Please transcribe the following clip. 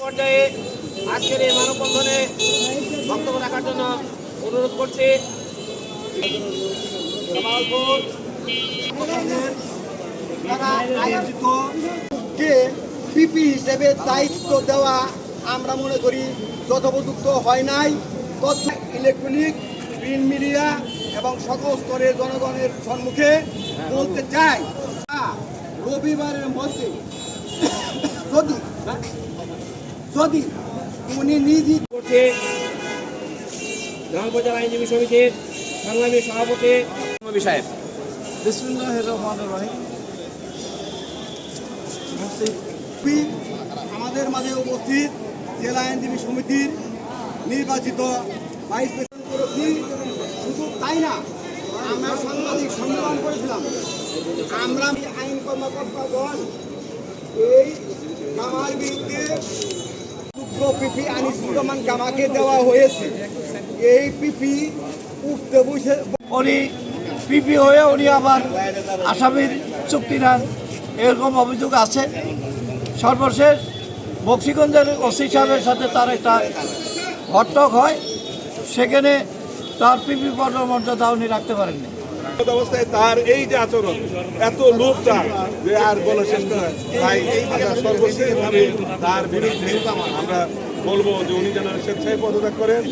পর্যায়ে আজকের এই মানববন্ধনে বক্তব্য রাখার জন্য অনুরোধ করছি। কে পিপি হিসেবে দায়িত্ব দেওয়া আমরা মনে করি যথোপযুক্ত হয় নাই। তথ্য, ইলেকট্রনিক প্রিন্ট মিডিয়া এবং সকল স্তরের জনগণের সম্মুখে বলতে চাই রবিবারের মধ্যে যদি যদি উনি নিজে করছি গ্রাম পঞ্চায়েত আইনজীবী সমিতির সংগ্রামী সভাপতি নবী সাহেব। বিসমুল্লাহ রহমান রহিম। আমাদের মাঝে উপস্থিত জেলা আইনজীবী সমিতির নির্বাচিত ভাইস প্রেসিডেন্ট করেছি শুধু তাই না? আমরা সাংবাদিক সম্মেলন করেছিলাম। আমরা আইন কর্মকর্তাগণ এই কামার বিরুদ্ধে ক্ষুদ্র পিপি আনিসুজ্জামান কামাকে দেওয়া হয়েছে। এই পিপি উঠতে বসে উনি পিপি হয়ে উনি আবার আসামির চুক্তি নেন। এরকম অভিযোগ আছে। সর্বশেষ বক্সিগঞ্জের ওসি সাহেবের সাথে তার একটা হট্টক হয়। সেখানে তার পিপি পদমর্যাদা উনি রাখতে পারেননি। অবস্থায় তার এই যে আচরণ, এত লোভ তার, যে আর শেষ তাই তার বিরুদ্ধে আমরা বলব যে উনি যেন স্বেচ্ছায় পদত্যাগ করেন।